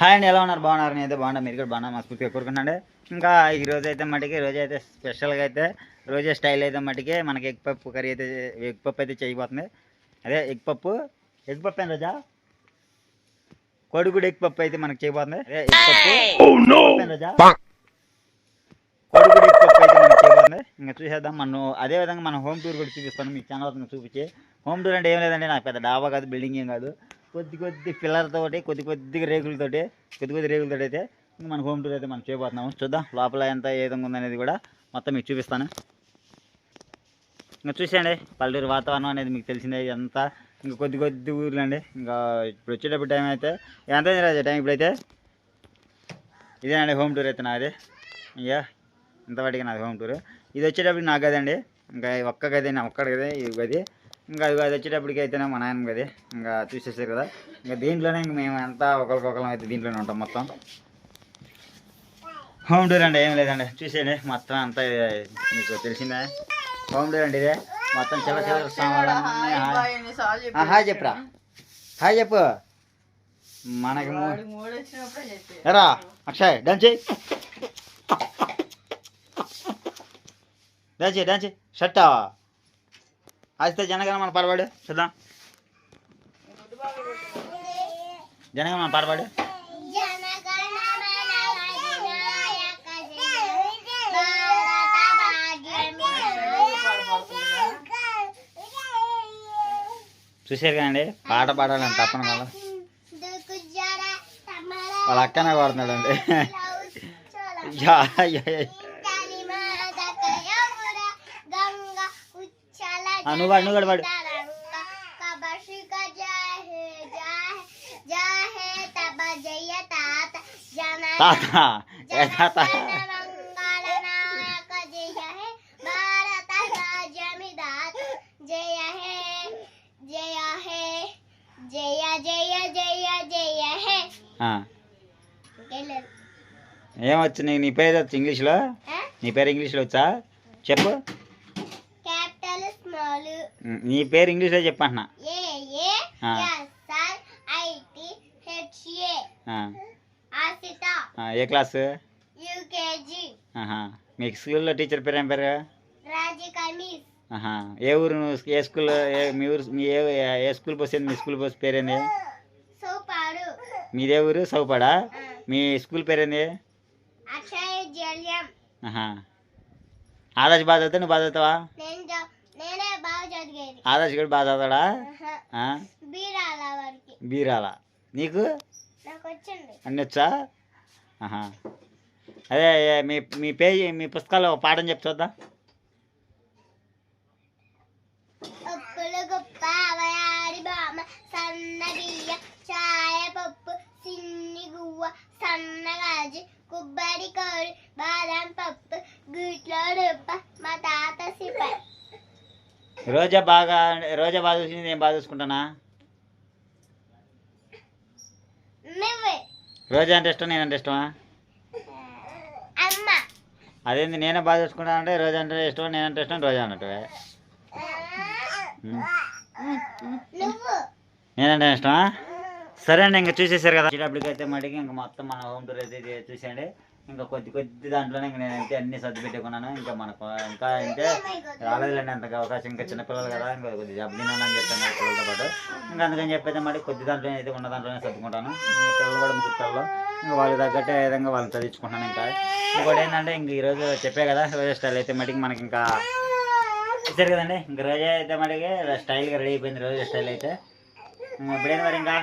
Hi అండి ఎలా ఉన్నారు? బాగున్నారు? నేను అయితే బాగున్నా. మీరు కూడా బాగున్నా? మనస్ఫూర్తిగా కోరుకున్నాండి ఇంకా ఈ రోజు అయితే మటుకి రోజు అయితే స్పెషల్గా అయితే రోజే స్టైల్ అయితే మటుకి మనకి ఎగ్ పప్పు కర్రీ అయితే ఎగ్ పప్పు అయితే చేయబోతుంది. అదే ఎగ్ పప్పు. ఎగ్ పప్పు ఏం రోజా? కొడుకుడు ఎగ్ పప్పు అయితే మనకి చేయబోతుంది. అదే ఎగ్ పప్పు. ఏం రోజా? కొడుకుడు ఎగ్ పప్పు అయితే మనకి చేయబోతుంది. ఇంకా చూసేద్దాం. మనం అదే విధంగా మన హోమ్ టూర్ కూడా చూపిస్తాను. మీకు ఛానల్ చూపించి. హోమ్ టూర్ అంటే ఏం లేదండి. నాకు పెద్ద డాబా కాదు బిల్డింగ్ ఏం కాదు. కొద్ది కొద్ది పిల్లలతోటి కొద్ది కొద్దిగా రేకులతోటి కొద్ది కొద్ది రేకులతో అయితే ఇంకా మన హోమ్ టూర్ అయితే మనం చేయబోతున్నాము. చూద్దాం లోపల ఎంత ఏ విధంగా ఉందనేది కూడా మొత్తం మీకు చూపిస్తాను. ఇంకా చూసేయండి పల్లెటూరు వాతావరణం అనేది మీకు తెలిసిందే ఇదంతా. ఇంకా కొద్ది కొద్ది ఊర్లు అండి ఇంకా ఇప్పుడు వచ్చేటప్పుడు టైం అయితే ఎంత అయింది రాజా టైం ఇప్పుడైతే? ఇదేనండి హోమ్ టూర్ అయితే నాది. ఇంకా ఇంతవాటికి నాది హోమ్ టూర్ ఇది వచ్చేటప్పుడు నా గదండి ఇంకా ఒక్క గదే నా ఒక్కడ గదే ఈ గది. ఇంకా అది అది వచ్చేటప్పటికి అయితేనే మా నాయన గది. ఇంకా చూసేసారు కదా. ఇంకా దీంట్లోనే ఇంక మేము అంతా ఒకరికొకరం అయితే దీంట్లోనే ఉంటాం మొత్తం. హోమ్ టూర్ అండి ఏం లేదండి. చూసేయండి మొత్తం అంతా మీకు తెలిసిందే. హోమ్ టూర్ అండి ఇదే. మొత్తం చిల్ల చిల్ల సామాన్లన్నీ హాయ్ చెప్పురా. హాయ్ చెప్పు. మనకి ఎరా అక్షయ్ డాన్స్ చేయి. డాన్స్ చేయి డాన్స్ షర్ట్ ఆస్తే జనగణ పాడవాడు చూద్దాం. జనగణ పాడవాడు చూసారు కదండి పాట పాడాలని తప్పన కదా. వాళ్ళ అక్కనే పాడుతున్నాడు అండి యా, యా, యా. ఆ, నువ్వు పాడు, నువ్వు కూడా పాడు. తాత ఏ తాత జయ హే జయ హే జయ జయ జయ జయ హే ఆ, ఇంకెళ్ళదు ఏమొచ్చు నీకు నీ పేరు వచ్చు ఇంగ్లీష్లో నీ పేరు ఇంగ్లీష్లో వచ్చా చెప్పు క్యాపిటల్ స్మాల్ ఉమ్, నీ పేరు ఇంగ్లీష్లో చెప్పంటున్నా. ఏ క్లాసు. మీకు స్కూల్లో టీచర్ పేరు ఏం పేరు. ఏ ఊరు నువ్వు? ఏ స్కూల్ మీ ఊరు? మీ ఏ ఏ స్కూల్ బస్ ఏంది? మీ స్కూల్ బస్ పేరేంది? సూపాడు మీదే ఊరు? సౌపాడా? మీ స్కూల్ పేరేంది. ఆదర్శ్ బాగా చదువుతా నువ్వు బాగా చదువుతావా నేను చ- నేనే బాగా చదివేది ఆదర్శ్ కూడా బాగా చదవడా? బీరాల నీకు? అన్నీ వచ్చా. అదే మీ మీ పేజీ మీ పుస్తకాల్లో ఒక పాఠం చెప్పు చూద్దాం ఉప్పులు గుప్ప అవయాడి బామ సన్న బియ్య చాయ పప్పు సిన్ని గువ్వ సన్న గాజు కొబ్బరి కోడి బాదం పప్పు గుట్లో మా తాత సిప రోజా బాగా రోజా బాగా చూసింది నేను బాగా చూసుకుంటానా? రోజా అంటే ఇష్టం నేనంటే ఇష్టమా? అదేంది నేనే బాగా చూసుకుంటాను అంటే రోజా అంటే ఇష్టం నేనంటే ఇష్టం రోజా అన్నట్టు నువ్వు. నేనంటే ఇష్టమా? సరే అండి ఇంకా చూసేసారు కదా. వచ్చేటప్పటికైతే మటుకి ఇంకా మొత్తం మన హోమ్ టూర్ అయితే చూసేయండి. ఇంకా కొద్ది కొద్ది దాంట్లోనే ఇంకా నేనైతే అన్ని సర్ది పెట్టుకున్నాను. ఇంకా మనకు ఇంకా అంటే రాలేదులేండి అంత అవకాశం ఇంకా చిన్నపిల్లలు కదా ఇంకా కొద్ది జబ్బినాను అని చెప్పాను పిల్లలతో పాటు. ఇంకా అందుకని చెప్పేది మరి కొద్ది దాంట్లో అయితే ఉన్న దాంట్లోనే సర్దుకుంటాను. ఇంకా పిల్లలు కూడా ముగ్గురు పిల్లలు. ఇంకా వాళ్ళకి తగ్గట్టే ఏ విధంగా వాళ్ళని చదివించుకుంటాను ఇంకా. ఇంకోటి ఏంటంటే ఇంక ఈరోజు చెప్పే కదా రోజా స్టైల్ అయితే మటుకి మనకి ఇంకా ఇచ్చారు కదండి. ఇంక రోజా అయితే మటుకి స్టైల్గా రెడీ అయిపోయింది రోజా స్టైల్ అయితే. ఇప్పుడేం మరి ఇంకా?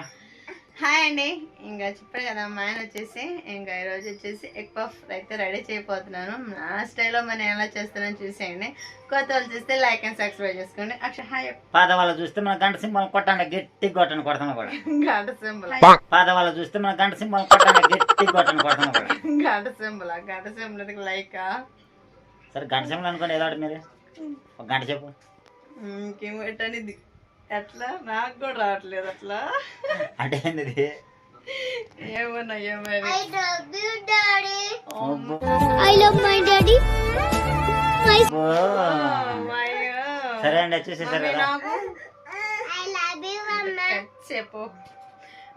హాయ్ అండి. ఇంకా చెప్పాను కదా మా ఆయన వచ్చేసి ఇంకా ఈరోజు వచ్చేసి ఎగ్ పఫ్ అయితే రెడీ చేయబోతున్నాను. నా స్టైల్లో మనం ఎలా చేస్తానని చూసేయండి. కొత్త వాళ్ళు చూస్తే లైక్ అండ్ సబ్స్క్రైబ్ చేసుకోండి. అక్షర హాయ్. పాత వాళ్ళు చూస్తే మన గంట సింబల్ కొట్టండి గట్టి కొట్టండి కొడతాను కూడా. గంట సింబల్. పాత వాళ్ళు చూస్తే మన గంట సింబల్ కొట్టండి గట్టి కొట్టండి కొడతాను కూడా. గంట సింబల్ గంట సింబల్ లైక్? సరే గంట సింబల్ అనుకోండి ఏదో మీరు. ఒక గంట చెప్పు. ఇంకేం పెట్టండి? ఇది ఎట్లా? నాకు కూడా రావట్లేదు అట్లా. అంటే? ఏమన్నా ఏమని ఐ లవ్ యు డాడీ అబ్బో. I love my daddy my అబ్బో. సరే అండి చూసేసారు కదా. నాకు ఐ లవ్ యు అమ్మ. చెప్పు.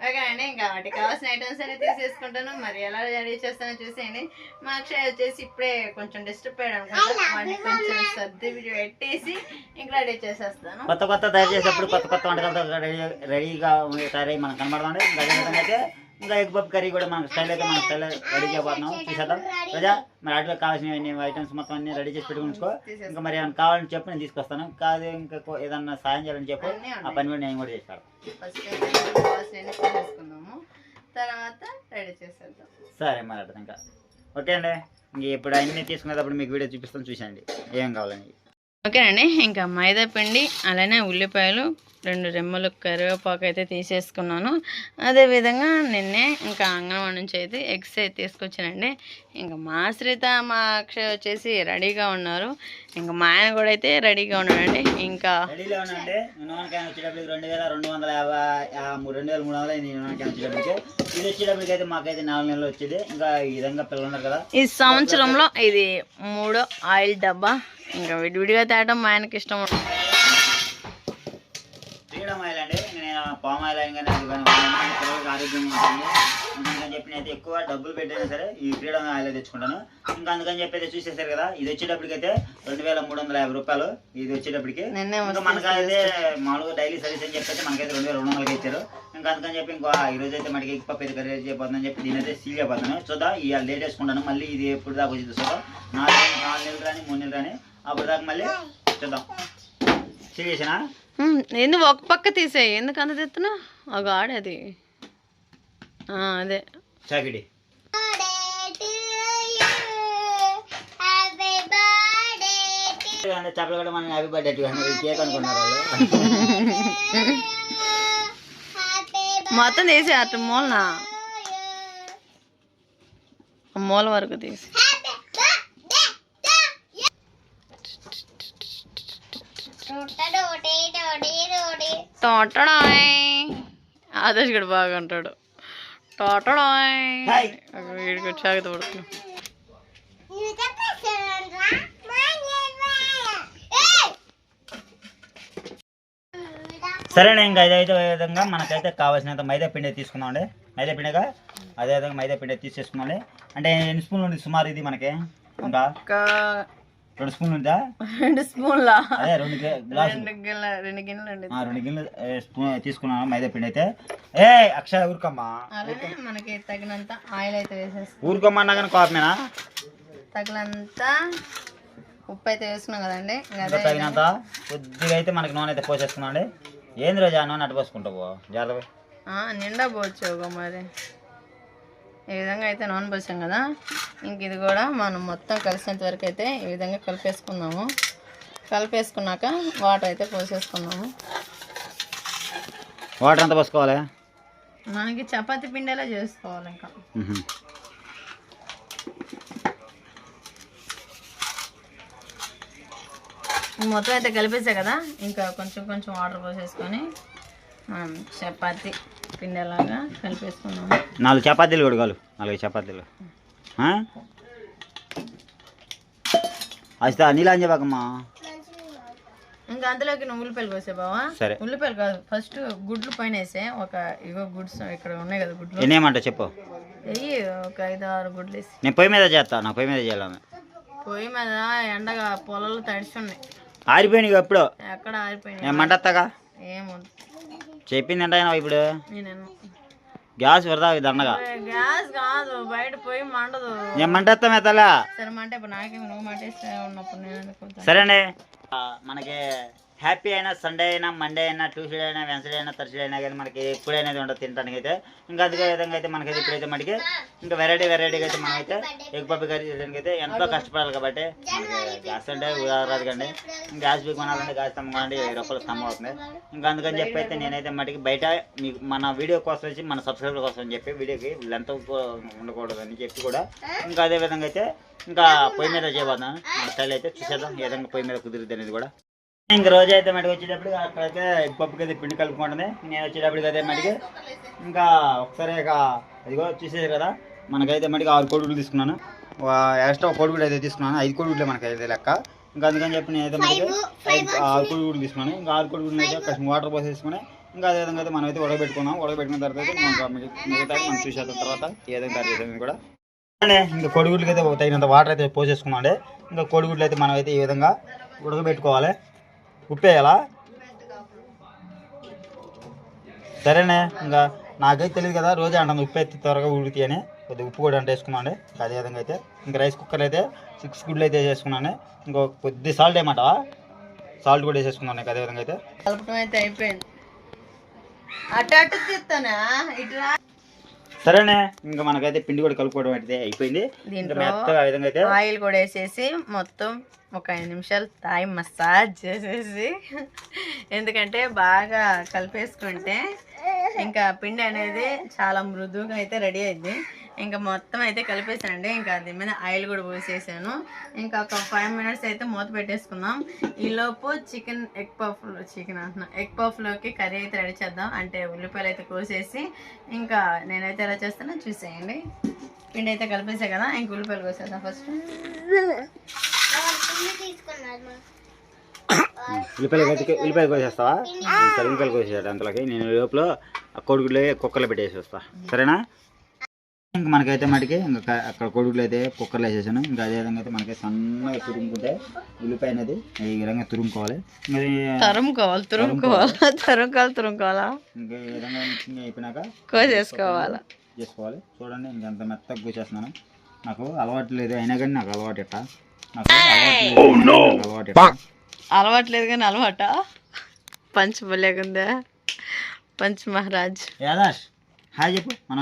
ఓకే అండి ఇంకా వాటికి కావాల్సిన ఐటమ్స్ అన్ని తీసేసుకుంటాను. మరి ఎలా రెడీ చేస్తానో చూసేయండి. మా అక్షయ్ వచ్చేసి ఇప్పుడే కొంచెం డిస్టర్బ్ అయ్యాడు అనుకుంటా. వాడిని కొంచెం సర్ది వీడియో పెట్టేసి ఇంకా రెడీ చేసేస్తాను. కొత్త కొత్త తయారు చేసేటప్పుడు కొత్త కొత్త వంటకాలతో రెడీ రెడీగా తయారై ఇంకా అదేవిధంగా అయితే ఇంకా ఎగ్ పప్పు కర్రీ కూడా మన స్టైల్ అయితే మన స్టైల్ రెడీ చేయబోతున్నాం. చూసేద్దాం ప్రజా మరి అట్లా కావాల్సిన ఐటమ్స్ మొత్తం అన్ని రెడీ చేసి పెట్టుకుని ఉంచుకో. ఇంకా మరి ఏమైనా కావాలని చెప్పు నేను తీసుకొస్తాను. కాదు ఇంకా ఏదన్నా సాయం చేయాలని చెప్పు ఆ పని కూడా నేను కూడా చేస్తాను. తర్వాత రెడీ చేసేద్దాం. సరే మరి అట్లా ఇంకా ఓకే అండి. ఇంక ఇప్పుడు అన్ని తీసుకునేటప్పుడు మీకు వీడియో చూపిస్తాను చూసండి ఏం కావాలని. ఓకేనండి ఇంకా మైదా పిండి అలానే ఉల్లిపాయలు రెండు రెమ్మలు కరివేపాకు అయితే తీసేసుకున్నాను. అదేవిధంగా నిన్నే ఇంకా అంగన్వాడి నుంచి అయితే ఎగ్స్ అయితే తీసుకొచ్చానండి. ఇంకా మా శ్రీత మా అక్షయ్ వచ్చేసి రెడీగా ఉన్నారు. ఇంకా మా ఆయన కూడా అయితే రెడీగా ఉన్నాడండి. ఇంకా రెండు వేల రెండు వందల యాభై రెండు వేల మూడు వందల ఇది వచ్చేటప్పటికి అయితే మాకైతే నాలుగు నెలలు వచ్చేది. ఇంకా ఈ విధంగా పిల్లలు ఉన్నారు కదా. ఈ సంవత్సరంలో ఇది మూడో ఆయిల్ డబ్బా. ఇంకా విడివిడిగా తేవడం మా ఆయనకి ఇష్టం ఫ్రీడమ్ ఆయిల్ అండి నేను పామ్ ఆయిల్ అయిన. పిల్లలకి ఆరోగ్యంగా ఉంటుంది. అందుకని చెప్పి నేను ఎక్కువ డబ్బులు పెట్టైనా సరే ఈ ఫ్రీడమ్ ఆయిల్ తెచ్చుకుంటాను. ఇంకా అందుకని చెప్పి అయితే చూసేసారు కదా ఇది వచ్చేటప్పటికి అయితే రెండు వేల మూడు వందల యాభై రూపాయలు ఇది వచ్చేటప్పటికి. ఇంకా మనకైతే మామూలుగా డైలీ సర్వీస్ అని చెప్పి మనకైతే రెండు వేల రెండు వందలకి ఇచ్చారు. ఇంకా అందుకని చెప్పి ఇంకో ఈ రోజు అయితే మనకి ఎగ్ పప్పు అయితే కర్రీ చేయబోతుందని చెప్పి దీని అయితే సీల్ చేయబోతున్నాను. చూద్దాం ఈ లేట్ వేసుకుంటాను. మళ్ళీ ఇది ఎప్పుడు దాకా వచ్చింది చూద్దాం. నాలుగు నాలుగు నెలలు కానీ మూడు నెలలు కానీ అప్పుడు దాకా మళ్ళీ చూద్దాం. సీల్ చేసినా ఉమ్, ఎందుకు ఒక పక్క తీసేయి. ఎందుకు అంత తెస్తున్నా ఒక ఆడది అదే. చాకిడి. చెప్పలు కూడా మనం హ్యాపీ బర్త్డే కేక్ అనుకున్నారు మొత్తం తీసి అటు మూలన. మూల వరకు తీసి టోటడాయ్ ఆదర్శ్ గడు బాగా అంటాడు టోటడాయ్ హాయ్. వీడికి వచ్చాక పడుతున్నా సరేనా ఇంకా ఇదైతే విధంగా మనకైతే కావాల్సినంత మైదా పిండి తీసుకుందామండి మైదా పిండిగా అదే విధంగా మైదా పిండి తీసేసుకోవాలి అంటే ఎన్ని స్పూన్లు ఉంది సుమారు ఇది మనకి? ఇంకా రెండు స్పూన్లు ఉందా? రెండు స్పూన్ల? అదే రెండు రెండు గిన్నెల రెండు గిన్నెలు ఆ, రెండు గిన్నెలు స్పూన్ తీసుకున్నాను మైదా పిండి అయితే. ఏ అక్షయ ఊరుకమ్మా. మనకి తగినంత ఆయిల్ అయితే వేసేస్తాం ఊరుకోమ్మా అన్నా కానీ కోపమేనా? తగినంత ఉప్పు అయితే వేసుకున్నాం కదండి. ఇంకా తగినంత? కొద్దిగా అయితే మనకి నూనె అయితే పోసేస్తున్నాం అండి. ఏంది రోజా నూనె అట్టు పోసుకుంటావు? జాగ్రత్త నిండా పోవచ్చు మరి. ఈ విధంగా అయితే నాన్ పోసాం కదా. ఇంక ఇది కూడా మనం మొత్తం కలిసేంత వరకు అయితే ఈ విధంగా కలిపేసుకుందాము కలిపేసుకున్నాక వాటర్ అయితే పోసేసుకున్నాము. వాటర్ అంతా పోసుకోవాలి? మనకి చపాతీ పిండేలా చేసుకోవాలి ఇంకా. మొత్తం అయితే కలిపేసా కదా. ఇంకా కొంచెం కొంచెం వాటర్ పోసేసుకొని మనం చపాతీ. పిండేలాగా కలిపేసుకున్నాము నాలుగు చపాతీలు కూడా కాలు. నాలుగు చపాతీలు? అస్తా చెప్పకమ్మా ఇంకా అందులోకి నువ్వు ఉల్లిపాయలు కోసే బావా? సరే. ఉల్లిపాయలు కాదు ఫస్ట్ గుడ్లు పైన వేసే. ఒక ఇగో గుడ్స్ ఇక్కడ ఉన్నాయి కదా గుడ్లు. ఎన్నేమంటావు చెప్పు. వెయ్యి ఒక ఐదు ఆరు గుడ్లు వేసి. నేను పొయ్యి మీద చేస్తా నా పొయ్యి మీద చేయాలి పొయ్యి మీద ఎండగా పొలాలు తడిసి ఉన్నాయి. ఆరిపోయినాయి ఎప్పుడు? ఎక్కడ ఆరిపోయినాయి? నేను మంటత్తాగా చెప్పింది అయినా ఇప్పుడు? నేను గ్యాస్ వరదా దండగా? గ్యాస్ కాదు బయట పోయి మండదు. నేను మంటేస్తా మెత్తలా సరే మంటే ఇప్పుడు నాకేమో నువ్వు మంటేస్తే ఉన్నప్పుడు నేను సరే అండి మనకి హ్యాపీ అయినా సండే అయినా మండే అయినా ట్యూస్డే అయినా వెన్స్డే అయినా థర్స్డే అయినా కానీ మనకి ఎప్పుడైనా ఉండదు తినడానికి అయితే ఇంకా అదే విధంగా అయితే మనకైతే ఇప్పుడైతే మనకి ఇంకా వెరైటీ వెరైటీగా అయితే మనమైతే ఎగ్ పప్పు కర్రీ చేయడానికి అయితే ఎంతో కష్టపడాలి కాబట్టి మనకి గ్యాస్ అంటే రాదు కండి గ్యాస్ బుక్ కొనాలంటే గ్యాస్ స్తంభం కొనండి వెయ్యి రూపాయలు స్తంభం అవుతుంది. ఇంకా అందుకని చెప్పి అయితే నేనైతే మటుకి బయట మీకు మన వీడియో కోసం వచ్చి మన సబ్స్క్రైబర్ కోసం అని చెప్పి వీడియోకి లెంత్ ఉండకూడదు అని చెప్పి కూడా ఇంకా అదే విధంగా అయితే ఇంకా పొయ్యి మీద చేయబోతున్నాను. మన స్టైల్ అయితే చూసేద్దాం. ఏ విధంగా పొయ్యి మీద కుదిరిద్ది అనేది కూడా. ఇంక రోజు అయితే మటుకు వచ్చేటప్పుడు అక్కడైతే పప్పుకి అయితే పిండి కలుపుకుంటుంది. నేను వచ్చేటప్పటికి అయితే మటుకి ఇంకా ఒకసారి ఇక అదిగో చూసేది కదా మనకైతే మటుకు ఆరు కోడిగుడ్లు తీసుకున్నాను. ఎక్స్ట్రా కోడిగుడ్లు అయితే తీసుకున్నాను. ఐదు కోడిగుడ్లే మనకైతే లెక్క. ఇంకా అందుకని చెప్పి నేనైతే మటుకు ఐదు ఆరు కోడిగుడ్లు తీసుకున్నాను. ఇంకా ఆరు కోడిగుడ్లు అయితే కొంచెం వాటర్ పోసేసుకుని ఇంకా అదే విధంగా అయితే మనం అయితే ఉడకబెట్టుకున్నాం ఉడకబెట్టుకున్న తర్వాత మిగతా మనం చూసేసిన తర్వాత. ఏ విధంగా కర్రీ చేసేది కూడా. ఇంకా కోడిగుడ్లకి అయితే తగినంత వాటర్ అయితే పోసేసుకున్నాం ఇంకా కోడిగుడ్లు అయితే మనం అయితే ఈ విధంగా ఉడకబెట్టుకోవాలి. ఉప్పు వేయాలా సరేనే ఇంకా నాకైతే తెలియదు కదా రోజే అంటాను ఉప్పు అయితే త్వరగా ఉడికి అని. కొద్దిగా ఉప్పు కూడా అంటే వేసుకున్నాను అండి అదే విధంగా అయితే ఇంకా రైస్ కుక్కర్ అయితే సిక్స్ గుడ్లు అయితే వేసేసుకున్నాను ఇంకో కొద్ది సాల్ట్ ఏమంటావా సాల్ట్ కూడా వేసేసుకున్నాను అదే విధంగా అయితే. కలపడం అయితే అయిపోయింది. అటు అటు తీస్తానా? ఇటు సరేనే ఇంకా మనకైతే పిండి కూడా కలుపుకోవడం అయితే అయిపోయింది. దీంట్లో మెత్తగా ఆ విధంగా అయితే ఆయిల్ కూడా వేసేసి మొత్తం ఒక ఐదు నిమిషాలు తాయి మసాజ్ చేసేసి ఎందుకంటే బాగా కలిపేసుకుంటే ఇంకా పిండి అనేది చాలా మృదువుగా అయితే రెడీ అయింది. ఇంకా మొత్తం అయితే కలిపేసానండి ఇంకా దీని మీద ఆయిల్ కూడా పోసేసాను. ఇంకా ఒక ఫైవ్ మినిట్స్ అయితే మూత పెట్టేసుకుందాం. ఈలోపు చికెన్ ఎగ్ పఫ్ చికెన్ అంటున్నాం. ఎగ్ పఫ్లోకి కర్రీ అయితే రెడీ చేద్దాం. అంటే ఉల్లిపాయలు అయితే కోసేసి ఇంకా నేనైతే ఎలా చేస్తానో చూసేయండి. పిండి అయితే కలిపేసా కదా ఇంక ఉల్లిపాయలు కోసేద్దాం ఫస్ట్ ఉల్లిపాయలు అయితే ఉల్లిపాయలు కోసేస్తావా? ఉల్లిపాయలు కోసేసాడు అంతలోకి. నేను లోపల కోడిగుడ్లు కుక్కర్లో పెట్టేసి వస్తా. సరేనా? ఇంకా మనకైతే మటుకి ఇంకా అక్కడ కోడిగుడ్లు అయితే కుక్కర్లో వేసేసాను. ఇంకా అదే విధంగా అయితే మనకి సన్నగా తురుముకుంటే ఉల్లిపాయ అనేది ఈ విధంగా తురుముకోవాలి. తరుముకోవాలి తురుముకోవాలా? తరుముకోవాలి. తురుముకోవాలా ఇంకా ఈ విధంగా మిక్సింగ్ అయిపోయినాక కోసేసుకోవాలా? చేసుకోవాలి. చూడండి ఇంకెంత మెత్తగా కూర్చేస్తున్నాను నాకు అలవాటు లేదు అయినా కానీ నాకు అలవాటు ఎట్టా నాకు అలవాటు లేదు, నాకు అలవాటు అలవాట్లేదు కానీ అలవాట? పంచ్ బలేకుందా పంచ్ మహారాజ్. యాదాష్ హాయ్ చెప్పు మన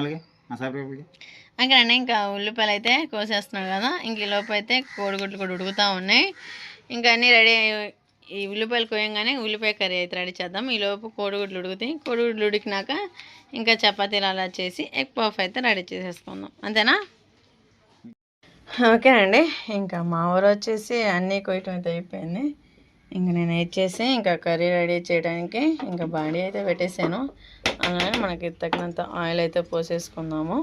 వాళ్ళకి ఇంకా ఉల్లిపాయలు అయితే కోసేస్తున్నాం కదా ఇంక ఈ లోపు అయితే కోడిగుడ్లు కూడా ఉడుకుతూ ఉన్నాయి. ఇంకా అన్నీ రెడీ ఈ ఉల్లిపాయలు కోయంగానే ఉల్లిపాయ కర్రీ అయితే రెడీ చేద్దాం. ఈ లోపు కోడిగుడ్లు ఉడుకుతాయి కోడిగుడ్లు ఉడికినాక ఇంకా చపాతీలు అలా చేసి ఎగ్ పఫ్ అయితే రెడీ చేసేసుకుందాం. అంతేనా? ఓకేనండి. ఇంకా మా ఊరు వచ్చేసి అన్నీ కొయ్యటం అయితే అయిపోయింది. ఇంకా నేను ఇచ్చేసి ఇంకా కర్రీ రెడీ చేయడానికి ఇంకా బాడీ అయితే పెట్టేసాను. అలానే మనకి తగినంత ఆయిల్ అయితే పోసేసుకుందాము.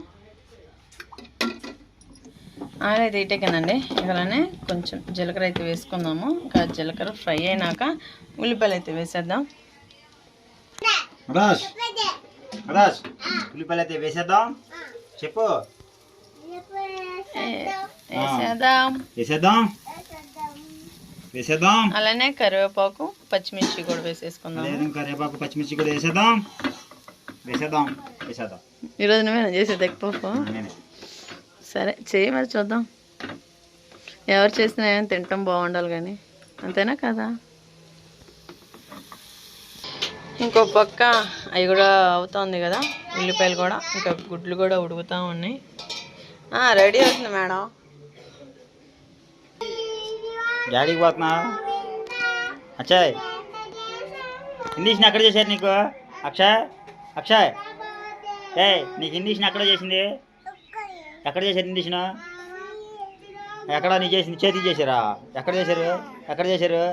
ఆయిల్ అయితే ఇటెక్కిందండి అలానే కొంచెం జీలకర్ర అయితే వేసుకుందాము. ఇంకా జీలకర్ర ఫ్రై అయినాక ఉల్లిపాయలు అయితే వేసేద్దాం. ఉల్లిపాయలు అయితే వేసేద్దాం. చెప్పు. వేసేద్దాం. వేసేద్దాం. వేసేద్దాం. అలానే కరివేపాకు పచ్చిమిర్చి కూడా వేసేసుకుందాం అదేవిధంగా కరివేపాకు పచ్చిమిర్చి కూడా వేసేద్దాం. వేసేద్దాం వేసేద్దాం. ఈరోజు నువ్వేనా చేసేది ఎగ్ నేనే. సరే చేయి మరి చూద్దాం. ఎవరు చేసినా ఏం తింటాం బాగుండాలి కానీ. అంతేనా కదా? ఇంకో పక్క అవి కూడా అవుతుంది కదా ఉల్లిపాయలు కూడా. ఇంకా గుడ్లు కూడా ఉడుకుతూ ఉన్నాయి. రెడీ అవుతుంది మేడం. డాడీకి పోతున్నా? అక్షయ్. ఇండిషన్ ఎక్కడ చేశారు నీకు? అక్షయ్. అక్షయ్. ఏ నీకు ఇండిషన్ ఎక్కడ చేసింది? ఎక్కడ చేశారు ఇండిషన్ ఎక్కడ నీ చేసింది? చేతికి చేశారా? ఎక్కడ చేశారు? ఎక్కడ చేశారు?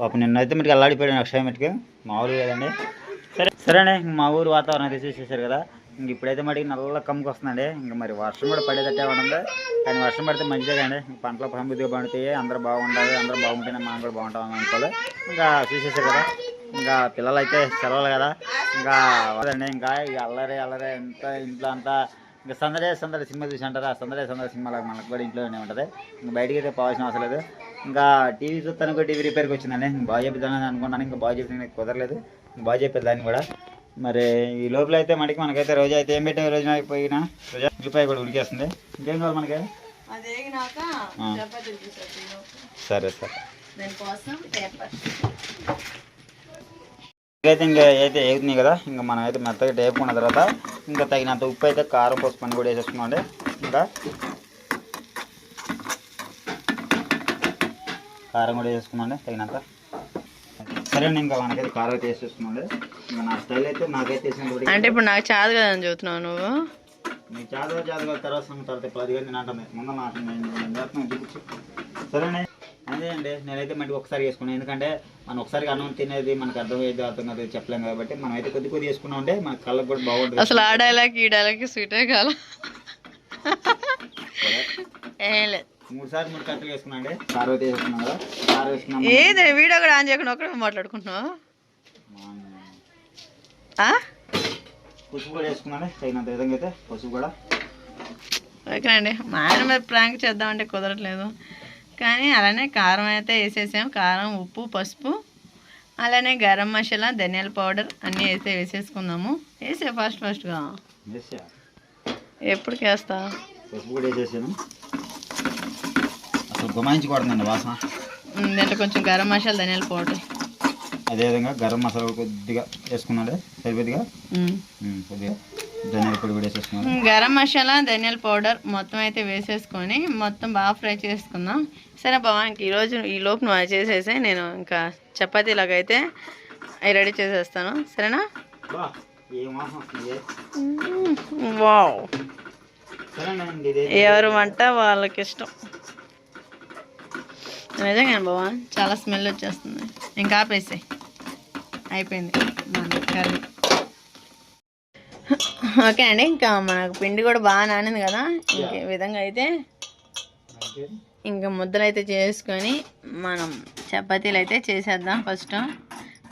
పాప నిన్నైతే మీకు అల్లాడిపోయాను అక్షయ్ మటుకు. ఊరు కదండి సరే సరేనే మా ఊరు వాతావరణం అయితే చూసేసారు కదా. ఇంక ఇప్పుడైతే మరి నల్ల కమ్ముకు వస్తుందండి ఇంక మరి వర్షం కూడా పడేటట్టే ఉండదు కానీ వర్షం పడితే మంచిదే కానీ ఇంక పంటలు సమృద్ధిగా పండుతాయి అందరూ బాగుండాలి అందరూ బాగుంటేనే మనం కూడా బాగుంటాం అనుకోవాలి. ఇంకా చూసేసారు కదా. ఇంకా పిల్లలు అయితే సెలవులు కదా. ఇంకా వదండి. ఇంకా ఇక అల్లరి అల్లరి ఎంత ఇంట్లో అంతా ఇంకా సందడే సందడి సినిమా చూసి అంటారా ఆ సందడే సందడి సినిమా మనకు కూడా ఇంట్లోనే ఉంటుంది. ఇంకా బయటికి అయితే పోవాల్సిన అవసరం లేదు. ఇంకా టీవీ చూస్తాను కూడా టీవీ రిపేర్కి వచ్చిందండి. బాగా చెప్తానని అనుకున్నాను. ఇంకా బాగా చెప్పిన కుదరలేదు. బాగా చెప్పేదాన్ని కూడా. మరి ఈ లోపల అయితే మనకి మనకైతే రోజు అయితే ఏం పెట్టాం రోజు? అయిపోయినా రోజు ఉల్లిపాయ కూడా ఉడికేస్తుంది. ఇంకేం కావాలి మనకి. సరే సరే. అయితే ఇంకా అయితే ఏగుతున్నాయి కదా ఇంకా మనం అయితే మెత్తగా టేపుకున్న తర్వాత ఇంకా తగినంత ఉప్పు అయితే కారం పసుపు అని కూడా వేసేసుకున్నాం ఇంకా కారం కూడా వేసేసుకున్నాండి తగినంత. ఇంకా మనకైతే కారం అయితే వేసేసుకున్నాం ఇంకా నా స్టైల్ అయితే నాకైతే వేసిన అంటే ఇప్పుడు నాకు చాదు కదా అని చెబుతున్నావు నువ్వు. నీ తర్వాత ఇప్పుడు అది ముందు చూపించు. సరేనే? అండి. నేనైతే మళ్ళీ ఒకసారి వేసుకున్నాను ఎందుకంటే మనం ఒకసారి అన్నం తినేది మనకు అర్థమయ్యేది అర్థం కాదు చెప్పలేం కాబట్టి మనం అయితే కొద్ది కొద్ది వేసుకున్నాం అంటే మన కళ్ళకు కూడా బాగుంటుంది అసలు ఆ డైలాగ్ ఈ డైలాగ్ స్వీటే కాల. ఏం లేదు. మూడు సార్లు మూడు కట్టలు వేసుకున్నాం అండి. కారం అయితే వేసుకున్నాం కదా కారం వేసుకున్నాం ఏది? వీడియో కూడా ఆన్ చేయకుండా ఒకటే మాట్లాడుకుంటున్నావు? ఆ? పసుపు కూడా వేసుకున్నాను తగినంత విధంగా అయితే పసుపు కూడా. ఓకేనండి. మా ఆయన మీద ప్రాంక్ చేద్దామంటే కుదరట్లేదు. కానీ అలానే కారం అయితే వేసేసాం. కారం ఉప్పు పసుపు అలానే గరం మసాలా ధనియాల పౌడర్ అన్నీ వేసే వేసేసుకుందాము. వేసే ఫస్ట్ ఫస్ట్గా. వేసా? ఎప్పటికి వేస్తా పసుపు కూడా వేసేసాను. అసలు గుమాయించకూడదండి వాసన దీంట్లో కొంచెం గరం మసాలా ధనియాల పౌడర్. అదేవిధంగా గరం మసాలా కొద్దిగా వేసుకున్నాడు సరిపోద్దిగా కొద్దిగా ధనియాల పొడి కూడా వేసేసుకున్నాడు. ఉమ్, గరం మసాలా ధనియాల పౌడర్ మొత్తం అయితే వేసేసుకొని మొత్తం బాగా ఫ్రై చేసుకుందాం. సరే బావా ఇంక ఈరోజు ఈ లోపు నువ్వు చేసేసి నేను ఇంకా చపాతీలాగా అయితే అవి రెడీ చేసేస్తాను. సరేనా? వావ్. ఎవరు వంట వాళ్ళకి ఇష్టం. నిజంగా బావా చాలా స్మెల్ వచ్చేస్తుంది. ఇంకా ఆపేసాయి అయిపోయింది. మన కర్రీ. ఓకే అండి ఇంకా మనకు పిండి కూడా బాగా నానింది కదా. ఇంక విధంగా అయితే ఇంకా ముద్దలు అయితే చేసుకొని మనం చపాతీలు అయితే చేసేద్దాం ఫస్ట్.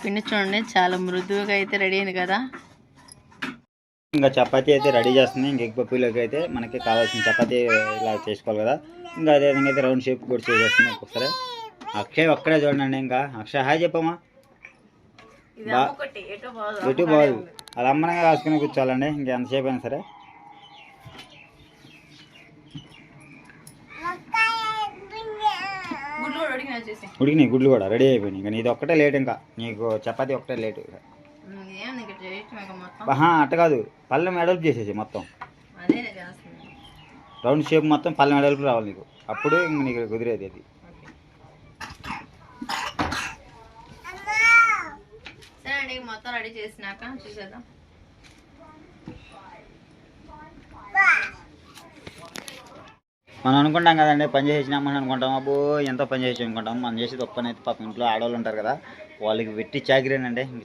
పిండి చూడండి చాలా మృదువుగా అయితే రెడీ అయింది కదా. ఇంకా చపాతీ అయితే రెడీ చేస్తుంది. ఇంక ఎగ్ పప్పులోకి అయితే మనకి కావాల్సిన చపాతీ ఇలా చేసుకోవాలి కదా. ఇంకా అదే విధంగా అయితే రౌండ్ షేప్ కూడా చేసేస్తుంది ఒక్కొక్కసారి అక్షయ్ ఒక్కడే చూడండి ఇంకా. అక్షయ్ హాయ్ చెప్పమ్మా. ఎటు బాదు అలా అమ్మనంగా రాసుకుని కూర్చోవాలండి. ఇంకా ఎంతసేపు అయినా సరే. ఉడికినాయి గుడ్లు కూడా రెడీ అయిపోయినాయి. ఇంకా నీది ఒక్కటే లేట్ ఇంకా. నీకు చపాతీ ఒకటే లేట్ అట్ట కాదు. పళ్ళెం మెడల్పు చేసేసి మొత్తం. అదే రౌండ్ షేప్ మొత్తం పళ్ళెం మెడల్పు రావాలి నీకు. అప్పుడు ఇంక నీకు కుదిరేది అది. సరే అండి మొత్తం రెడీ చేసినాక చూసేద్దాం. మనం అనుకుంటాం కదండి పని చేసినాం మనం అనుకుంటాం. అబ్బో ఎంతో పని చేసి అనుకుంటాం. మనం చేసేది ఒక్క పని అయితే పాపం ఇంట్లో ఆడవాళ్ళు ఉంటారు కదా. వాళ్ళకి వెట్టి చాకిరేనండి. ఇంక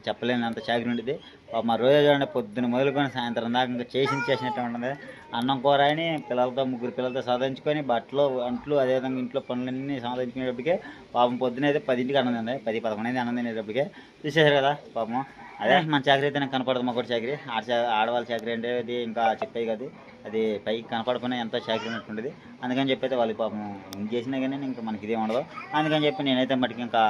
అంత చాకిరి ఉండేది పాపం మా రోజు చూడండి పొద్దున్న మొదలుకొని సాయంత్రం దాకా ఇంకా చేసి చేసినట్టు ఉంటుంది. అన్నం కూర అని పిల్లలతో ముగ్గురు పిల్లలతో సాధించుకొని బట్టలు అంట్లు అదేవిధంగా ఇంట్లో పనులన్నీ సాధించుకునేటప్పటికే పాపం పొద్దున అయితే పదింటికి అన్నం తింది. పది పదకొండు అయింది అన్నం తినేటప్పటికే. చూసేశారు కదా పాపం. అదే మన చాకరీ అయితే నాకు కనపడదు కూడా చాకరీ. ఆడ ఆడవాళ్ళ చాకరీ అంటే అది ఇంకా చెప్పేది కాదు. అది పైకి కనపడకుండా ఎంతో చాకరీ ఉన్నట్టుండేది అందుకని చెప్పి అయితే వాళ్ళు పాపం ఏం చేసినా కానీ ఇంకా మనకి ఇదే ఉండదు. అందుకని చెప్పి నేనైతే మటుకు ఇంకా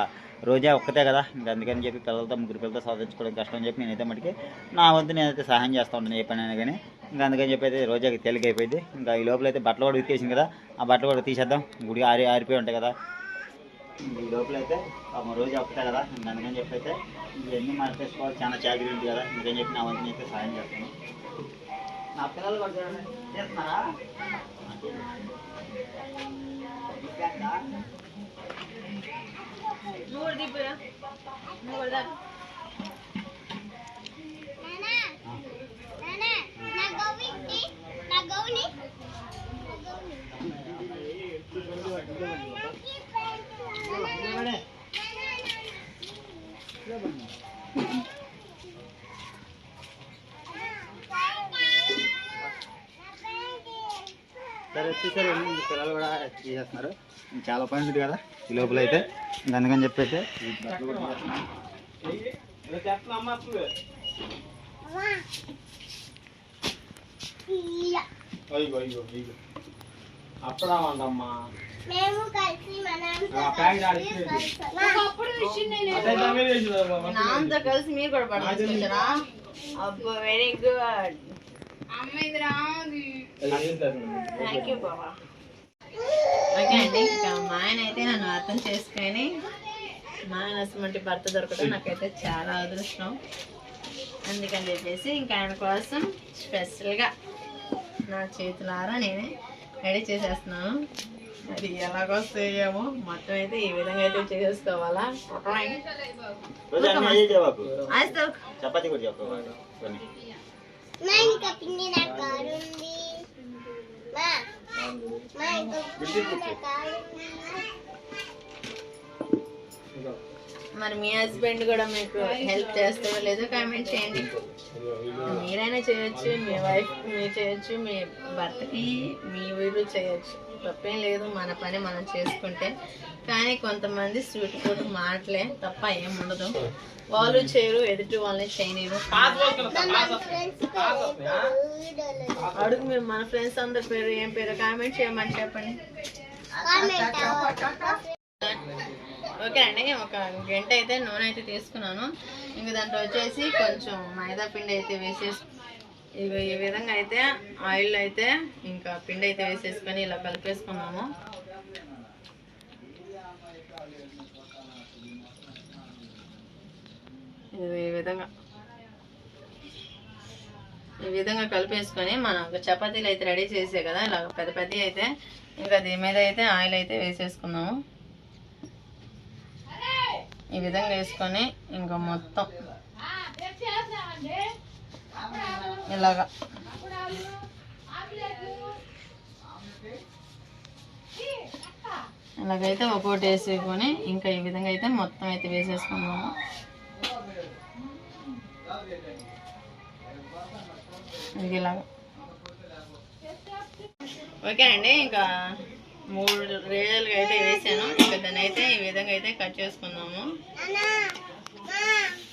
రోజా ఒక్కతే కదా. ఇంకా అందుకని చెప్పి పిల్లలతో ముగ్గురు పిల్లలతో సాధించుకోవడం కష్టం అని చెప్పి నేనైతే మటుకి నా వంతు నేనైతే సహాయం చేస్తూ ఉంటాను ఏ పని అయినా కానీ ఇంకా అందుకని చెప్పి అయితే రోజాకి తేలిక అయిపోయింది ఇంకా ఈ లోపల అయితే బట్టలు కూడా ఉతికేసింది కదా. ఆ బట్టలు కూడా తీసేద్దాం. గుడి ఆరి ఆరిపోయి ఉంటాయి కదా. ఈ లోపల అయితే పాపం రోజు ఒక్కటే కదా ఇంకా అందుకని చెప్పి అయితే ఇవన్నీ మార్చేసుకోవాలి చాలా చాకరీ ఉంది కదా అందుకని చెప్పి నా వంతు అయితే సహాయం చేస్తాను నా పిల్లలు కూడా చూడండి చేస్తున్నారా ఇంకేంటా? నువ్వు కూడా దిగిపోయా నువ్వు కూడా దా. నానా నానా నా గౌని నా గౌని సరే వచ్చేసరి పిల్లలు కూడా చేసేస్తున్నారు చాలా పని ఉంది కదా ఈ లోపల అయితే. ఇంకా అందుకని చెప్పి అయితే ఈ మేము కలిసి నాన్నతో కలిసి మీరు కూడా పడుతున్నారా అబ్బో వెరీ గుడ్ థ్యాంక్ యూ బాబా ఓకే అండి ఇంకా మా ఆయన అయితే నన్ను అర్థం చేసుకొని మా ఆయన అసలు భర్త దొరకడం నాకైతే చాలా అదృష్టం. అందుకని చెప్పేసి ఇంకా ఆయన కోసం స్పెషల్గా నా చేతులారా నేనే రెడీ చేసేస్తున్నాను. అది ఎలాగొస్తాయేమో మొత్తం అయితే ఈ విధంగా అయితే చపాతీ కూడా ఉంది. మరి మీ హస్బెండ్ కూడా మీకు హెల్ప్ చేస్తారో లేదో కామెంట్ చేయండి. మీరైనా చేయొచ్చు మీ వైఫ్ మీరు చేయొచ్చు మీ భర్తకి మీ వీరు చేయొచ్చు. తప్పేం లేదు. మన పని మనం చేసుకుంటే. కానీ కొంతమంది స్వీట్ ఫుడ్ మాటలే తప్ప ఏం ఉండదు. వాళ్ళు చేయరు ఎదుటి వాళ్ళని చేయనీరు అడుగు మేము మన ఫ్రెండ్స్ అందరి పేరు ఏం పేరు కామెంట్ చేయమని చెప్పండి. ఓకే అండి ఒక గంట అయితే నూనె అయితే తీసుకున్నాను. ఇంక దాంట్లో వచ్చేసి కొంచెం మైదా పిండి అయితే వేసేసి ఇవి ఈ విధంగా అయితే ఆయిల్ అయితే ఇంకా పిండి అయితే వేసేసుకొని ఇలా కలిపేసుకున్నాము. ఈ విధంగా. ఈ విధంగా కలిపేసుకొని మనం చపాతీలు అయితే రెడీ చేసే కదా ఇలా పెద్ద పెద్ద అయితే ఇంకా దీని మీద అయితే ఆయిల్ అయితే వేసేసుకున్నాము. ఈ విధంగా వేసుకొని ఇంకా మొత్తం ఇలాగా. ఇలాగైతే ఒక్కోటి వేసుకొని ఇంకా ఈ విధంగా అయితే మొత్తం అయితే వేసేసుకున్నాము ఇలాగా. ఓకే అండి ఇంకా మూడు రేజలుగా అయితే వేసాను. ఇంకా దాన్ని అయితే ఈ విధంగా అయితే కట్ చేసుకున్నాము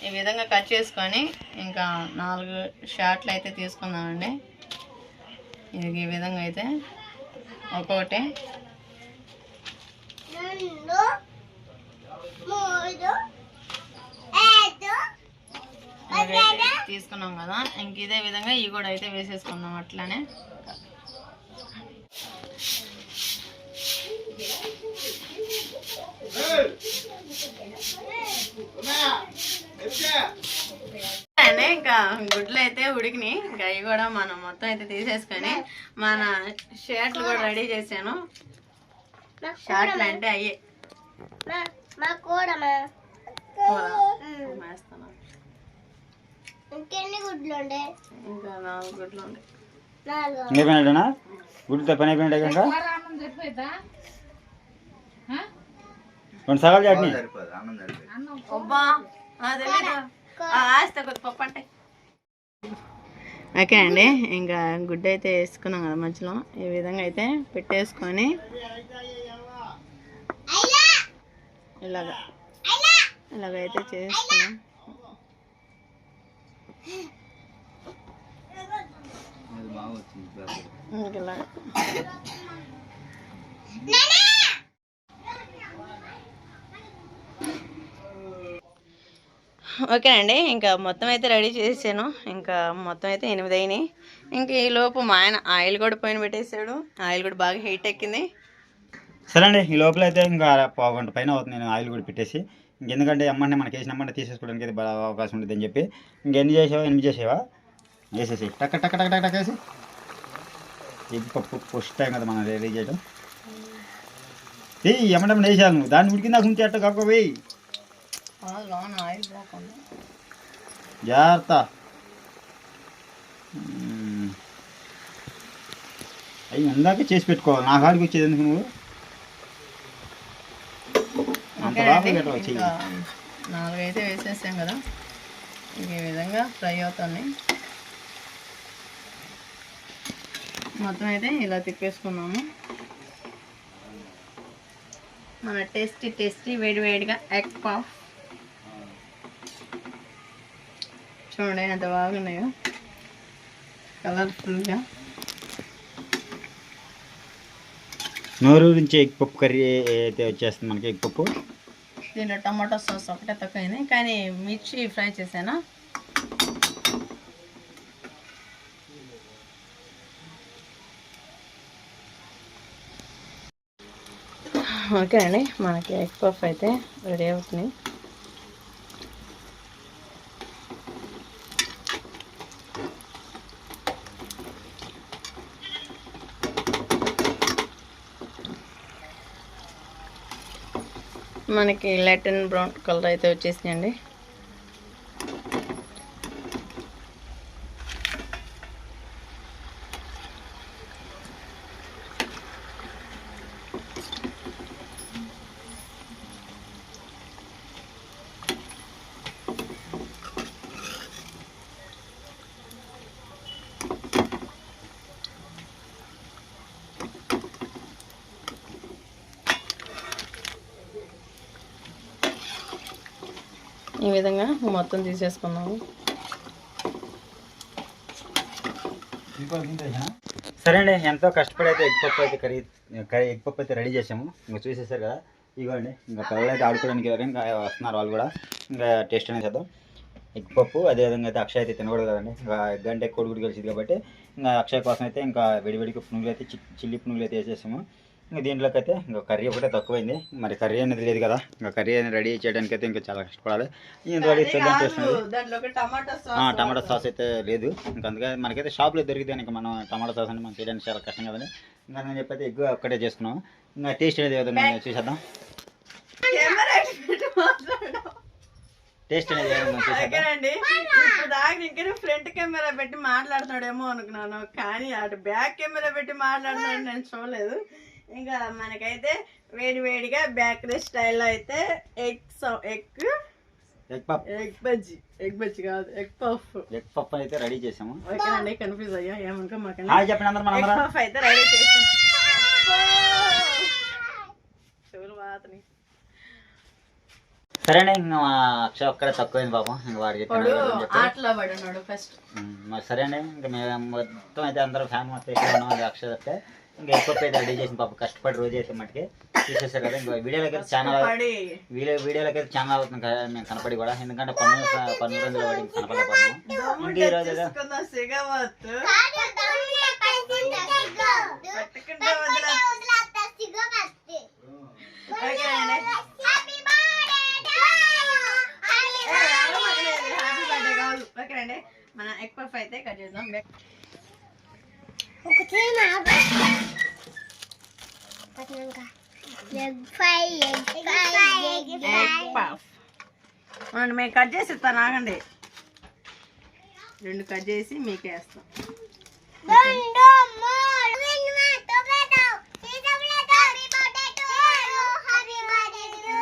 ఈ విధంగా కట్ చేసుకొని ఇంకా నాలుగు షార్ట్లు అయితే తీసుకుందామండి. ఇది ఈ విధంగా అయితే ఒక్కొక్కటి. తీసుకున్నాం కదా ఇంక ఇదే విధంగా ఇవి కూడా అయితే వేసేసుకుందాం అట్లానే. అండి ఇంకా గుడ్లు అయితే ఉడికినాయి. ఇంకా అవి కూడా మనం మొత్తం అయితే తీసేసుకొని మన షర్ట్లు కూడా రెడీ చేశాను. షర్ట్లు అంటే అయ్యే. ఇంకెన్ని గుడ్లు ఉండే? ఇంకా నాలుగు గుడ్లు ఉంటాయి నాలుగు. అయిపోయినట్టేనా? గుడితో పని అయిపోయినట్టే ఇంకా? రెండు సగాలు చట్నీ. ఓకే అండి ఇంకా గుడ్డ అయితే వేసుకున్నాం కదా మధ్యలో. ఈ విధంగా అయితే పెట్టేసుకొని ఇలాగా. ఇలాగైతే చేసుకున్నాం. ఇంక ఇలాగ. ఓకే అండి ఇంకా మొత్తం అయితే రెడీ చేసాను ఇంకా మొత్తం అయితే ఎనిమిది అయినాయి. ఇంకా ఈ లోపు మా ఆయన ఆయిల్ కూడా పైన పెట్టేశాడు ఆయిల్ కూడా బాగా హీట్ ఎక్కింది. సరే అండి ఈ లోపల అయితే ఇంకా పావుగంట పైన అవుతుంది. నేను ఆయిల్ కూడా పెట్టేసి ఇంకెందుకంటే అమ్మంటే మనకి వేసిన అమ్మంటే తీసేసుకోవడానికి అయితే బాగా అవకాశం ఉంటుంది అని చెప్పి ఇంకెన్ని చేసావా ఎనిమిది చేసేవా? వేసేసి టక్ టక్ టక్ టక్ టక్ వేసి ఎగ్ పప్పు ఫస్ట్ టైం కదా మనం రెడీ చేయడం ఏ ఎమ్మటమ్మట వేసాను నువ్వు? దాన్ని ఉడికిందాక ఉంటే అట్ట కాకపోయి లోన ఆయిల్ పోకుండా జాగ్రత్త. అయ్యి ఇందాకే చేసి పెట్టుకోవాలి. నా కాడికి వచ్చేది ఎందుకు నువ్వు? అంత నాలుగైతే వేసేసాం కదా. ఇంక ఈ విధంగా ఫ్రై అవుతుంది మొత్తం అయితే ఇలా తిప్పేసుకున్నాము. మన టేస్టీ టేస్టీ వేడి వేడిగా ఎగ్ పఫ్. చూడండి ఎంత బాగున్నాయో. కలర్ఫుల్గా నోరు నుంచి ఎగ్ పప్పు కర్రీ అయితే వచ్చేస్తుంది మనకి ఎగ్ పప్పు? దీంట్లో టమాటో సాస్ ఒకటే తక్కువైంది. కానీ మిర్చి ఫ్రై చేశాను? ఓకే అండి మనకి ఎగ్ పఫ్ అయితే రెడీ అవుతుంది. మనకి లెటన్ బ్రౌన్ కలర్ అయితే వచ్చేసినాయండి మొత్తం తీసేసుకున్నాము. సరే అండి ఎంతో కష్టపడి అయితే ఎగ్ పప్పు అయితే కర్రీ ఎగ్ పప్పు అయితే రెడీ చేసాము ఇంకా చూసేసారు కదా? ఇగోండి ఇంకా పిల్లలు అయితే ఆడుకోవడానికి ఎవరు ఇంకా వస్తున్నారు వాళ్ళు కూడా. ఇంకా టేస్ట్ అనేది చేద్దాం. ఎగ్ పప్పు అదేవిధంగా అయితే అక్షయ్ అయితే తినకూడదు కదండి. ఇంకా ఎగ్ అంటే కొడుకుడు కలిసింది కాబట్టి ఇంకా అక్షయ్ కోసం అయితే ఇంకా విడివిడికి పునుగులు అయితే చి- చిల్లి పునుగులు అయితే వేసేసాము. ఇంకా దీంట్లోకి అయితే ఇంకా కర్రీ ఒకటే తక్కువైంది. మరి కర్రీ అనేది లేదు కదా. ఇంకా కర్రీ అనేది రెడీ చేయడానికి అయితే ఇంకా చాలా కష్టపడాలి. ఇంత రెడీ చేద్దాం దాంట్లో టమాటా సాస్ అయితే లేదు. ఇంకా అందుకే మనకైతే షాప్లో దొరికితే ఇంకా మనం టమాటా సాస్ అంటే మనం చేయడానికి చాలా కష్టం కదండి. ఇంకా నేను చెప్పైతే ఎగ్ ఒక్కటే చేసుకున్నాం. ఇంకా టేస్ట్ అనేది ఏదో నేను చూసేద్దాం. టేస్ట్ అనేది మనం చూసేద్దాం. ఇప్పుడు దాకా ఇంకా ఫ్రంట్ కెమెరా పెట్టి మాట్లాడుతున్నాడేమో అనుకున్నాను. కానీ అటు బ్యాక్ కెమెరా పెట్టి మాట్లాడుతున్నాడు నేను చూడలేదు. ఇంకా మనకైతే వేడి వేడిగా బేకరీ స్టైల్లో అయితే egg egg. Egg puff egg bajji. Egg bajji కాదు ఎగ్ పఫ్. ఎగ్ పప్పు అయితే రెడీ చేసాము. ఓకేనండి కన్ఫ్యూజ్ అయ్యా. ఏమనుకో హాయ్ చెప్పండి అందరూ ఎగ్ పఫ్ అయితే రెడీ చేసి. చెవులు సరే అండి ఇంకా మా అక్షయ్ ఒక్కడే తక్కువైంది పాపం. ఇంకా వాడు చెప్పిన అని చెప్పి. ఆటలో పడున్నాడు ఫస్ట్ సరే అండి ఇంకా మేము మొత్తం అయితే అందరూ ఫ్యామిలీ మొత్తం ఇక్కడ ఉన్నాం అది అక్షయ్ అయితే ఇంకా ఎక్కువ అయితే రెడీ చేసిన పాపం. కష్టపడి రోజు అయితే మట్టుకి చూసేసారు కదా. ఇంకా వీడియోలోకి అయితే ఛానల్ వీడియో వీడియోలోకి అయితే ఛానల్ అవుతుంది కదా. మేము కనపడి కూడా. ఎందుకంటే పన్ను పన్ను రోజులు పడి ఇంకా ఈ రోజు మన ఎగ్ పఫ్ అయితే కట్ చేద్దాం. ఒకటి నా egg fry egg fry egg egg puff అవునండి మేము కట్ చేసి ఇస్తాను ఆగండి. రెండు కట్ చేసి మీకే వేస్తాం.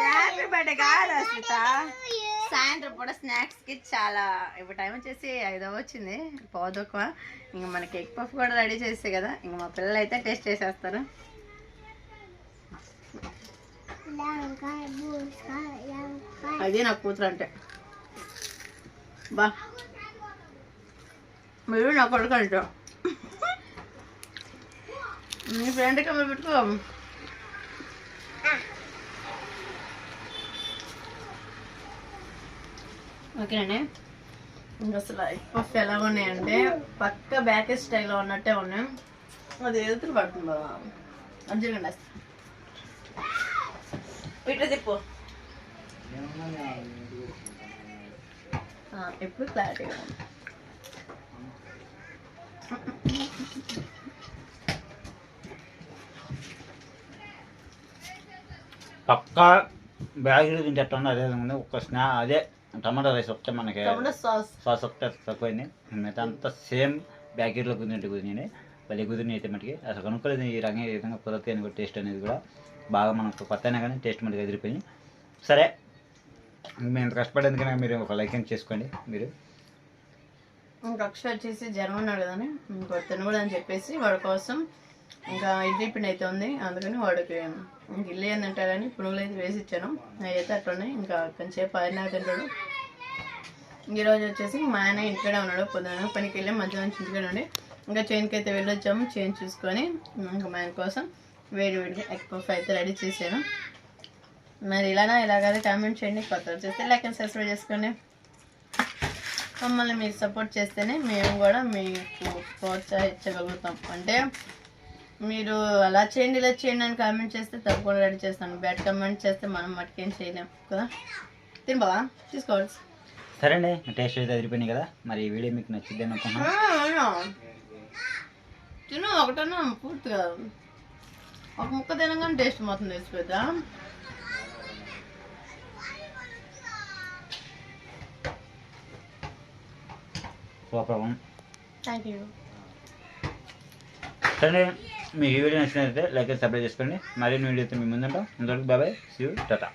హ్యాపీ బర్త్డే కాదు యు సాయంత్రం పూట స్నాక్స్కి చాలా ఇప్పుడు టైం వచ్చేసి ఐదో వచ్చింది పోదొక్కువ ఇంకా మనకి ఎగ్ పఫ్ కూడా రెడీ చేస్తే కదా ఇంకా మా పిల్లలు అయితే టేస్ట్ చేసేస్తారు. అది నా కూతురు అంటే బా. మీరు నా కొడుకు అంటే మీ ఫ్రెండ్ కమ్మ పెట్టుకో. ఓకేనండి. ఇంకా అసలు ఎగ్ పఫ్ ఎలా ఉన్నాయంటే పక్క బ్యాక్ స్టైల్లో ఉన్నట్టే ఉన్నాయి. అది ఎదురు పడుతుంది బాబా అర్జున్ ఇట్లా ఇప్పుడు క్లారిటీగా ఉంది. పక్కా బ్యాగ్ తింటే ఎట్లా ఉంది అదే ఉంది. ఒక స్నా అదే టమాటా రైస్ ఒకటే మనకి సాస్. సాస్ ఒకటే తక్కువైంది. మిగతా అంతా సేమ్ బ్యాకెట్లో కుదిరినట్టు కుదిరినాయి భలే కుదిరినాయి అయితే మటుకి. అసలు కనుక్కోలేదు ఈ రంగు ఈ విధంగా కుదరతాయి అని టేస్ట్ అనేది కూడా బాగా మనకు కొత్త అయినా కానీ టేస్ట్ మనకి ఎదిరిపోయింది. సరే మేము కష్టపడేందుకనే మీరు ఒక లైక్ అని చేసుకోండి మీరు. ఇంకా అక్షయ్ వచ్చేసి జ్వరం ఉన్నాడు కదా ఇంకో తినకూడదు అని చెప్పేసి వాడి కోసం ఇంకా ఇడ్లీ పిండి అయితే ఉంది. అందుకని వాడికి ఇంక ఇల్లు ఏం పునుగులు అయితే వేసి ఇచ్చాను. అయితే అట్లనే ఇంకా కొంచెంసేపు ఆయన తింటాడు ఈరోజు వచ్చేసి మా ఆయన ఇంటికాడే ఉన్నాడు పొద్దున పనికి వెళ్ళి మధ్యాహ్నం నుంచి ఉండి ఇంకా చైన్కి అయితే వెళ్ళొచ్చాము చైన్ చూసుకొని ఇంకా మా ఆయన కోసం వేడి వేడిగా ఎగ్ పఫ్ అయితే రెడీ చేశాను. మరి ఇలానా? ఇలాగైతే కామెంట్ చేయండి. కొత్త చేస్తే లైక్ అండ్ సబ్స్క్రైబ్ చేసుకోండి. మమ్మల్ని మీరు సపోర్ట్ చేస్తేనే మేము కూడా మీకు ప్రోత్సహించగలుగుతాం. అంటే మీరు అలా చేయండి ఇలా చేయండి అని కామెంట్ చేస్తే తప్పకుండా రెడీ చేస్తాను. బ్యాడ్ కామెంట్ చేస్తే మనం మటుకేం చేయలేం కదా? తిని బావా తీసుకోవాలి. సరే అండి టేస్ట్ అయితే ఎదిరిపోయినాయి కదా. మరి ఈ వీడియో మీకు నచ్చింది అనుకుంటున్నాను తిను ఒకటన్నా పూర్తిగా. ఒక ముక్క తినగానే టేస్ట్ మొత్తం తెచ్చిపోద్దా సూపర్ థ్యాంక్ యూ సరే మీ ఈ వీడియో నచ్చినట్లయితే లైక్ సబ్స్క్రైబ్ చేసుకోండి. మరిన్ని వీడియోతో మీ ముందుంటాం. ఇంతవరకు బాబాయ్ సీ యూ టాటా